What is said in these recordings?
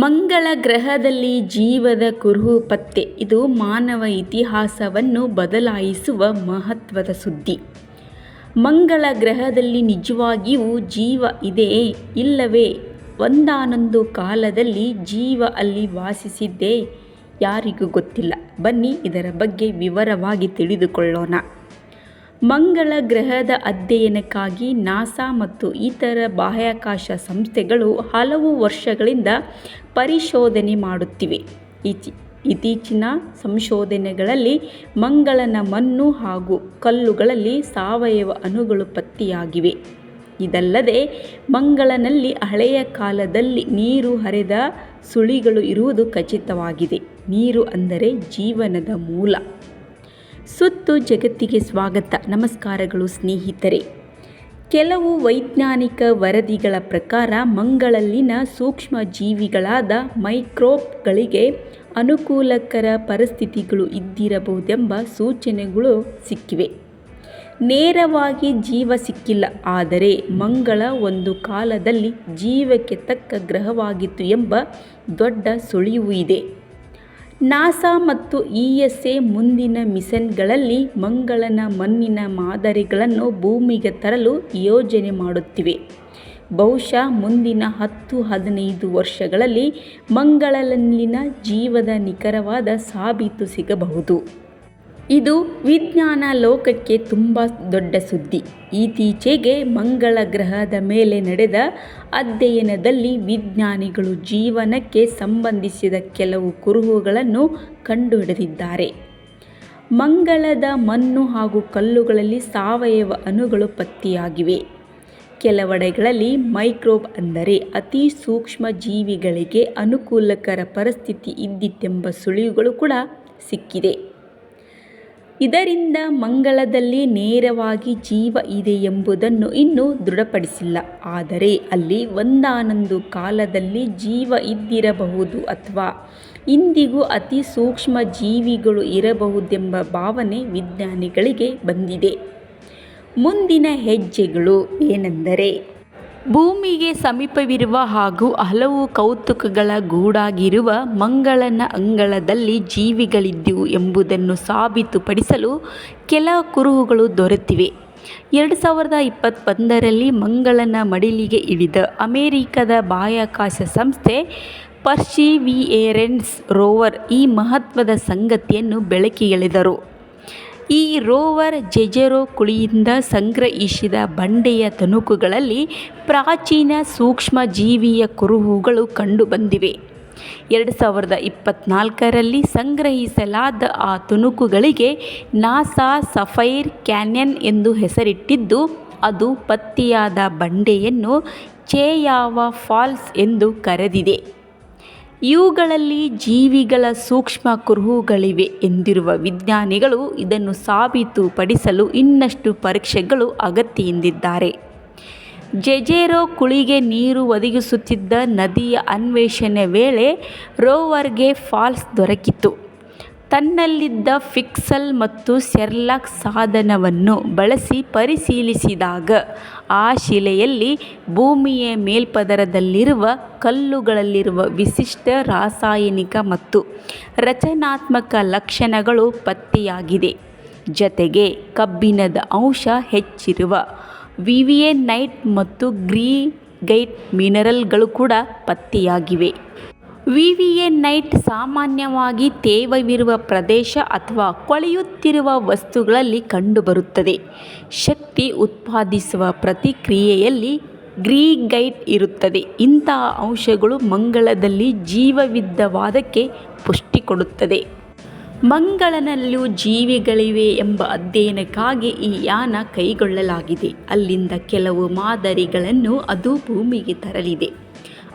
ಮಂಗಳ ಗ್ರಹದಲ್ಲಿ ಜೀವದ ಕುರುಹು ಪತ್ತೆ. ಇದು ಮಾನವ ಇತಿಹಾಸವನ್ನು ಬದಲಾಯಿಸುವ ಮಹತ್ವದ ಸುದ್ದಿ. ಮಂಗಳ ಗ್ರಹದಲ್ಲಿ ನಿಜವಾಗಿಯೂ ಜೀವ ಇದೆ ಇಲ್ಲವೇ? ಒಂದಾನೊಂದು ಕಾಲದಲ್ಲಿ ಜೀವ ಅಲ್ಲಿ ವಾಸಿಸಿದ್ದೇ? ಯಾರಿಗೂ ಗೊತ್ತಿಲ್ಲ. ಬನ್ನಿ ಇದರ ಬಗ್ಗೆ ವಿವರವಾಗಿ ತಿಳಿದುಕೊಳ್ಳೋಣ. ಮಂಗಳ ಗ್ರಹದ ಅಧ್ಯಯನಕ್ಕಾಗಿ ನಾಸಾ ಮತ್ತು ಇತರ ಬಾಹ್ಯಾಕಾಶ ಸಂಸ್ಥೆಗಳು ಹಲವು ವರ್ಷಗಳಿಂದ ಪರಿಶೋಧನೆ ಮಾಡುತ್ತಿವೆ. ಇಚಿ ಇತ್ತೀಚಿನ ಸಂಶೋಧನೆಗಳಲ್ಲಿ ಮಂಗಳನ ಮಣ್ಣು ಹಾಗೂ ಕಲ್ಲುಗಳಲ್ಲಿ ಸಾವಯವ ಅಣುಗಳು ಪತ್ತೆಯಾಗಿವೆ. ಇದಲ್ಲದೆ, ಮಂಗಳನಲ್ಲಿ ಹಳೆಯ ಕಾಲದಲ್ಲಿ ನೀರು ಹರಿದ ಸುಳಿಗಳು ಇರುವುದು ಖಚಿತವಾಗಿದೆ. ನೀರು ಅಂದರೆ ಜೀವನದ ಮೂಲ. ಸುತ್ತು ಜಗತ್ತಿಗೆ ಸ್ವಾಗತ. ನಮಸ್ಕಾರಗಳು ಸ್ನೇಹಿತರೆ. ಕೆಲವು ವೈಜ್ಞಾನಿಕ ವರದಿಗಳ ಪ್ರಕಾರ ಮಂಗಳಲ್ಲಿನ ಸೂಕ್ಷ್ಮ ಜೀವಿಗಳಾದ ಮೈಕ್ರೋಬ್ಗಳಿಗೆ ಅನುಕೂಲಕರ ಪರಿಸ್ಥಿತಿಗಳು ಇದ್ದಿರಬಹುದೆಂಬ ಸೂಚನೆಗಳು ಸಿಕ್ಕಿವೆ. ನೇರವಾಗಿ ಜೀವ ಸಿಕ್ಕಿಲ್ಲ, ಆದರೆ ಮಂಗಳ ಒಂದು ಕಾಲದಲ್ಲಿ ಜೀವಕ್ಕೆ ತಕ್ಕ ಗ್ರಹವಾಗಿತ್ತು ಎಂಬ ದೊಡ್ಡ ಸುಳಿವು ಇದೆ. ನಾಸಾ ಮತ್ತು ಇ ಎಸ್ ಎ ಮುಂದಿನ ಮಿಷನ್ಗಳಲ್ಲಿ ಮಂಗಳನ ಮಣ್ಣಿನ ಮಾದರಿಗಳನ್ನು ಭೂಮಿಗೆ ತರಲು ಯೋಜನೆ ಮಾಡುತ್ತಿವೆ. ಬಹುಶಃ ಮುಂದಿನ ಹತ್ತು ಹದಿನೈದು ವರ್ಷಗಳಲ್ಲಿ ಮಂಗಳಲ್ಲಿನ ಜೀವದ ನಿಖರವಾದ ಸಾಬೀತು ಸಿಗಬಹುದು. ಇದು ವಿಜ್ಞಾನ ಲೋಕಕ್ಕೆ ತುಂಬ ದೊಡ್ಡ ಸುದ್ದಿ. ಇತ್ತೀಚೆಗೆ ಮಂಗಳ ಗ್ರಹದ ಮೇಲೆ ನಡೆದ ಅಧ್ಯಯನದಲ್ಲಿ ವಿಜ್ಞಾನಿಗಳು ಜೀವನಕ್ಕೆ ಸಂಬಂಧಿಸಿದ ಕೆಲವು ಕುರುಹುಗಳನ್ನು ಕಂಡುಹಿಡಿದಿದ್ದಾರೆ. ಮಂಗಳದ ಮಣ್ಣು ಹಾಗೂ ಕಲ್ಲುಗಳಲ್ಲಿ ಸಾವಯವ ಅಣುಗಳು ಪತ್ತೆಯಾಗಿವೆ. ಕೆಲವೆಡೆಗಳಲ್ಲಿ ಮೈಕ್ರೋಬ್ ಅಂದರೆ ಅತಿ ಸೂಕ್ಷ್ಮ ಜೀವಿಗಳಿಗೆ ಅನುಕೂಲಕರ ಪರಿಸ್ಥಿತಿ ಇದ್ದಿತ್ತೆಂಬ ಸುಳಿವುಗಳು ಕೂಡ ಸಿಕ್ಕಿದೆ. ಇದರಿಂದ ಮಂಗಳದಲ್ಲಿ ನೇರವಾಗಿ ಜೀವ ಇದೆ ಎಂಬುದನ್ನು ಇನ್ನೂ ದೃಢಪಡಿಸಿಲ್ಲ. ಆದರೆ ಅಲ್ಲಿ ಒಂದಾನೊಂದು ಕಾಲದಲ್ಲಿ ಜೀವ ಇದ್ದಿರಬಹುದು ಅಥವಾ ಇಂದಿಗೂ ಅತಿ ಸೂಕ್ಷ್ಮ ಜೀವಿಗಳು ಇರಬಹುದೆಂಬ ಭಾವನೆ ವಿಜ್ಞಾನಿಗಳಿಗೆ ಬಂದಿದೆ. ಮುಂದಿನ ಹೆಜ್ಜೆಗಳು ಏನೆಂದರೆ ಭೂಮಿಗೆ ಸಮೀಪವಿರುವ ಹಾಗೂ ಹಲವು ಕೌತುಕಗಳ ಗೂಡಾಗಿರುವ ಮಂಗಳನ ಅಂಗಳದಲ್ಲಿ ಜೀವಿಗಳಿದ್ದವು ಎಂಬುದನ್ನು ಸಾಬೀತುಪಡಿಸಲು ಕೆಲ ಕುರುಹುಗಳು ದೊರೆತಿವೆ. ಎರಡು ಸಾವಿರದ ಇಪ್ಪತ್ತೊಂದರಲ್ಲಿ ಮಂಗಳನ ಮಡಿಲಿಗೆ ಇಳಿದ ಅಮೆರಿಕದ ಬಾಹ್ಯಾಕಾಶ ಸಂಸ್ಥೆ ಪರ್ಸಿವಿಯರೆನ್ಸ್ ರೋವರ್ ಈ ಮಹತ್ವದ ಸಂಗತಿಯನ್ನು ಬೆಳಕಿಗೆಳೆದರು. ಈ ರೋವರ್ ಜೆಜೆರೋ ಕುಳಿಯಿಂದ ಸಂಗ್ರಹಿಸಿದ ಬಂಡೆಯ ತುಣುಕುಗಳಲ್ಲಿ ಪ್ರಾಚೀನ ಸೂಕ್ಷ್ಮ ಜೀವಿಯ ಕುರುಹುಗಳು ಕಂಡುಬಂದಿವೆ. ಎರಡು ಸಾವಿರದ ಇಪ್ಪತ್ತ್ನಾಲ್ಕರಲ್ಲಿ ಸಂಗ್ರಹಿಸಲಾದ ಆ ತುಣುಕುಗಳಿಗೆ ನಾಸಾ ಸಫೈರ್ ಕ್ಯಾನ್ಯನ್ ಎಂದು ಹೆಸರಿಟ್ಟಿದ್ದು, ಅದು ಪತ್ತೆಯಾದ ಬಂಡೆಯನ್ನು ಚೇಯಾವ ಫಾಲ್ಸ್ ಎಂದು ಕರೆದಿದೆ. ಇವುಗಳಲ್ಲಿ ಜೀವಿಗಳ ಸೂಕ್ಷ್ಮ ಕುರುಹುಗಳಿವೆ ಎಂದಿರುವ ವಿಜ್ಞಾನಿಗಳು ಇದನ್ನು ಸಾಬೀತುಪಡಿಸಲು ಇನ್ನಷ್ಟು ಪರೀಕ್ಷೆಗಳು ಅಗತ್ಯ ಎಂದಿದ್ದಾರೆ ಜೆಜೆರೊ ಕುಳಿಗೆ ನೀರು ಒದಗಿಸುತ್ತಿದ್ದ ನದಿಯ ಅನ್ವೇಷಣೆ ವೇಳೆ ರೋವರ್ಗೆ ಫಾಲ್ಸ್ ದೊರಕಿತು ತನ್ನಲ್ಲಿದ್ದ ಫಿಕ್ಸಲ್ ಮತ್ತು ಸೆರ್ಲಾಕ್ ಸಾಧನವನ್ನು ಬಳಸಿ ಪರಿಶೀಲಿಸಿದಾಗ, ಆ ಶಿಲೆಯಲ್ಲಿ ಭೂಮಿಯ ಮೇಲ್ಪದರದಲ್ಲಿರುವ ಕಲ್ಲುಗಳಲ್ಲಿರುವ ವಿಶಿಷ್ಟ ರಾಸಾಯನಿಕ ಮತ್ತು ರಚನಾತ್ಮಕ ಲಕ್ಷಣಗಳು ಪತ್ತೆಯಾಗಿದೆ. ಜತೆಗೆ ಕಬ್ಬಿಣದ ಅಂಶ ಹೆಚ್ಚಿರುವ ವಿವಿಯನೈಟ್ ಮತ್ತು ಗ್ರೀ ಗೈಟ್ ಮಿನರಲ್ಗಳು ಕೂಡ ಪತ್ತೆಯಾಗಿವೆ. ವಿವಿಯನೈಟ್ ಸಾಮಾನ್ಯವಾಗಿ ತೇವವಿರುವ ಪ್ರದೇಶ ಅಥವಾ ಕೊಳೆಯುತ್ತಿರುವ ವಸ್ತುಗಳಲ್ಲಿ ಕಂಡುಬರುತ್ತದೆ. ಶಕ್ತಿ ಉತ್ಪಾದಿಸುವ ಪ್ರತಿಕ್ರಿಯೆಯಲ್ಲಿ ಗ್ರೀಗೈಟ್ ಇರುತ್ತದೆ. ಇಂತಹ ಅಂಶಗಳು ಮಂಗಳದಲ್ಲಿ ಜೀವವಿದ್ದವಾದಕ್ಕೆ ಪುಷ್ಟಿ ಕೊಡುತ್ತದೆ. ಮಂಗಳನಲ್ಲೂ ಜೀವಿಗಳಿವೆ ಎಂಬ ಅಧ್ಯಯನಕ್ಕಾಗಿ ಈ ಯಾನ ಕೈಗೊಳ್ಳಲಾಗಿದೆ. ಅಲ್ಲಿಂದ ಕೆಲವು ಮಾದರಿಗಳನ್ನು ಅದು ಭೂಮಿಗೆ ತರಲಿದೆ.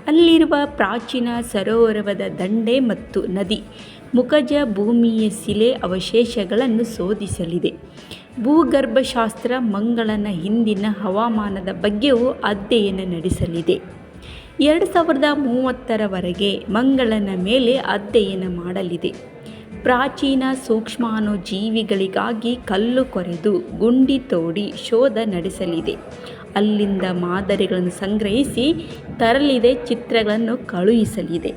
ಅಲ್ಲಿರುವ ಪ್ರಾಚೀನ ಸರೋವರದ ದಂಡೆ ಮತ್ತು ನದಿ ಮುಖಜ ಭೂಮಿಯ ಶಿಲೆ ಅವಶೇಷಗಳನ್ನು ಶೋಧಿಸಲಿದೆ. ಭೂಗರ್ಭಶಾಸ್ತ್ರ ಮಂಗಳನ ಹಿಂದಿನ ಹವಾಮಾನದ ಬಗ್ಗೆಯೂ ಅಧ್ಯಯನ ನಡೆಸಲಿದೆ. ಎರಡು ಸಾವಿರದ ಮೂವತ್ತರವರೆಗೆ ಮಂಗಳನ ಮೇಲೆ ಅಧ್ಯಯನ ಮಾಡಲಿದೆ. ಪ್ರಾಚೀನ ಸೂಕ್ಷ್ಮಾಣು ಜೀವಿಗಳಿಗಾಗಿ ಕಲ್ಲು ಕೊರೆದು ಗುಂಡಿ ತೋಡಿ ಶೋಧ ನಡೆಸಲಿದೆ. ಅಲ್ಲಿಂದ ಮಾದರಿಗಳನ್ನು ಸಂಗ್ರಹಿಸಿ ತರಲಿದೆ, ಚಿತ್ರಗಳನ್ನು ಕಳುಹಿಸಲಿದೆ.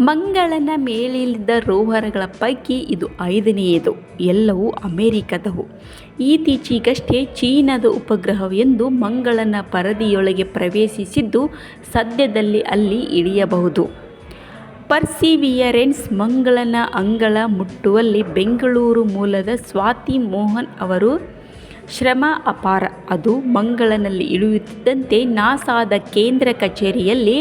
ಮಂಗಳನ ಮೇಲಿಳಿದ ರೋವರ್ಗಳ ಪೈಕಿ ಇದು ಐದನೆಯದು, ಎಲ್ಲವೂ ಅಮೆರಿಕದವು. ಇತ್ತೀಚೆಗಷ್ಟೇ ಚೀನಾದ ಉಪಗ್ರಹವೆಂದು ಮಂಗಳನ ಪರದಿಯೊಳಗೆ ಪ್ರವೇಶಿಸಿದ್ದು ಸದ್ಯದಲ್ಲಿ ಅಲ್ಲಿ ಇಳಿಯಬಹುದು. ಪರ್ಸಿವಿಯರೆನ್ಸ್ ಮಂಗಳನ ಅಂಗಳ ಮುಟ್ಟುವಲ್ಲಿ ಬೆಂಗಳೂರು ಮೂಲದ ಸ್ವಾತಿ ಮೋಹನ್ ಅವರು ಶ್ರಮ ಅಪಾರ. ಅದು ಮಂಗಳನಲ್ಲಿ ಇಳಿಯುತ್ತಿದ್ದಂತೆ ನಾಸಾದ ಕೇಂದ್ರ ಕಚೇರಿಯಲ್ಲಿ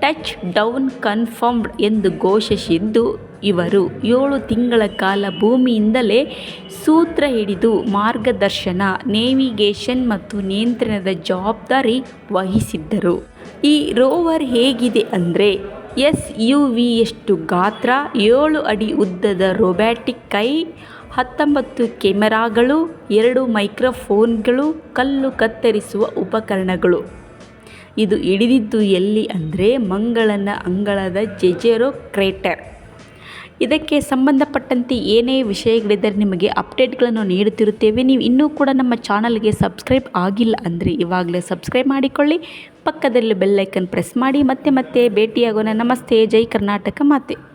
ಟಚ್ ಡೌನ್ ಕನ್ಫರ್ಮ್ಡ್ ಎಂದು ಘೋಷಿಸಿದ್ದು ಇವರು. ಏಳು ತಿಂಗಳ ಕಾಲ ಭೂಮಿಯಿಂದಲೇ ಸೂತ್ರ ಹಿಡಿದು ಮಾರ್ಗದರ್ಶನ, ನೇವಿಗೇಷನ್ ಮತ್ತು ನಿಯಂತ್ರಣದ ಜವಾಬ್ದಾರಿ ವಹಿಸಿದ್ದರು. ಈ ರೋವರ್ ಹೇಗಿದೆ ಅಂದರೆ ಎಸ್ ಯು ವಿಯಷ್ಟು ಗಾತ್ರ, ಏಳು ಅಡಿ ಉದ್ದದ ರೊಬ್ಯಾಟಿಕ್ ಕೈ ಹತ್ತೊಂಬತ್ತು ಕೆಮೆರಾಗಳು, ಎರಡು ಮೈಕ್ರೋಫೋನ್ಗಳು, ಕಲ್ಲು ಕತ್ತರಿಸುವ ಉಪಕರಣಗಳು. ಇದು ಹಿಡಿದಿದ್ದು ಎಲ್ಲಿ ಅಂದರೆ ಮಂಗಳನ ಅಂಗಳದ ಜೆಜೆರೋ ಕ್ರೇಟರ್ ಇದಕ್ಕೆ ಸಂಬಂಧಪಟ್ಟಂತೆ ಏನೇ ವಿಷಯಗಳಿದ್ದರೆ ನಿಮಗೆ ಅಪ್ಡೇಟ್ಗಳನ್ನು ನೀಡುತ್ತಿರುತ್ತೇವೆ. ನೀವು ಇನ್ನೂ ಕೂಡ ನಮ್ಮ ಚಾನಲ್ಗೆ ಸಬ್ಸ್ಕ್ರೈಬ್ ಆಗಿಲ್ಲ ಅಂದರೆ ಇವಾಗಲೇ ಸಬ್ಸ್ಕ್ರೈಬ್ ಮಾಡಿಕೊಳ್ಳಿ. ಪಕ್ಕದಲ್ಲಿ ಬೆಲ್ಲೈಕನ್ ಪ್ರೆಸ್ ಮಾಡಿ. ಮತ್ತೆ ಮತ್ತೆ ಭೇಟಿಯಾಗೋಣ. ನಮಸ್ತೆ. ಜೈ ಕರ್ನಾಟಕ ಮಾತೆ.